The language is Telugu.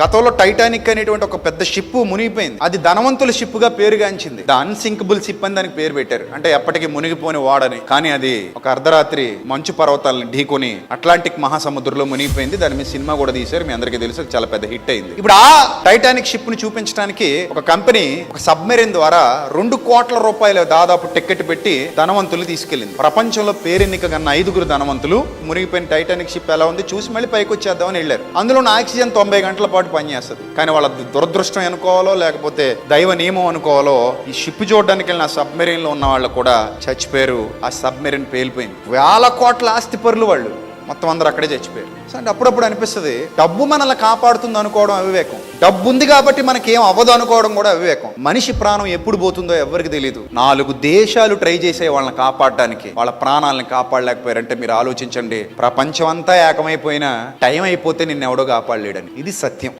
గతంలో టైటానిక్ అనేటువంటి ఒక పెద్ద షిప్ మునిగిపోయింది. అది ధనవంతుల షిప్గా పేరుగాంచింది. ద అన్సింకబుల్ షిప్ అని దానికి పేరు పెట్టారు. అంటే ఎప్పటికీ మునిగిపోని వాడని. కానీ అది ఒక అర్ధరాత్రి మంచు పర్వతాలను ఢీకొని అట్లాంటిక్ మహాసముద్రంలో మునిగిపోయింది. దాని మీద సినిమా కూడా తీశారు. మీ అందరికీ తెలుసు. చాలా పెద్ద హిట్ అయింది. ఇప్పుడు ఆ టైటానిక్ షిప్ని చూపించడానికి ఒక కంపెనీ ఒక సబ్మెరీన్ ద్వారా రెండు కోట్ల రూపాయల దాదాపు టికెట్ పెట్టి ధనవంతులు తీసుకెళ్ళింది ప్రపంచంలో పేరెన్నిక కన్నా ఐదుగురు ధనవంతులు మునిగిపోయిన టైటానిక్ షిప్ ఎలా ఉంది? చూసి మళ్ళీ పైకి వచ్చేద్దామని వెళ్ళారు. అందులో ఆక్సిజన్ తొంభై గంటల పాటు పనిచేస్తుంది కానీ వాళ్ళ దురదృష్టం అనుకోవాలో లేకపోతే దైవ నియమం అనుకోవాలో ఈ షిప్ చూడడానికి వెళ్ళిన సబ్మెరీన్లో ఉన్న వాళ్ళు కూడా చచ్చిపోయారు. ఆ సబ్మెరీన్ పేలిపోయింది. వేల కోట్ల ఆస్తి పరులు వాళ్ళు. మొత్తం అందరూ అక్కడే చచ్చిపోయారు. సో అంటే అప్పుడప్పుడు అనిపిస్తుంది డబ్బు మనల్ని కాపాడుతుంది అనుకోవడం అవివేకం. డబ్బు ఉంది కాబట్టి మనకేం అవ్వదు అనుకోవడం కూడా అవివేకం. మనిషి ప్రాణం ఎప్పుడు పోతుందో ఎవరికి తెలియదు నాలుగు దేశాలు ట్రై చేసే వాళ్ళని కాపాడడానికి. వాళ్ళ ప్రాణాలను కాపాడలేకపోయారంటే మీరు ఆలోచించండి. ప్రపంచం అంతా ఏకమైపోయినా టైం అయిపోతే నిన్ను ఎవడో కాపాడలేడని. ఇది సత్యం.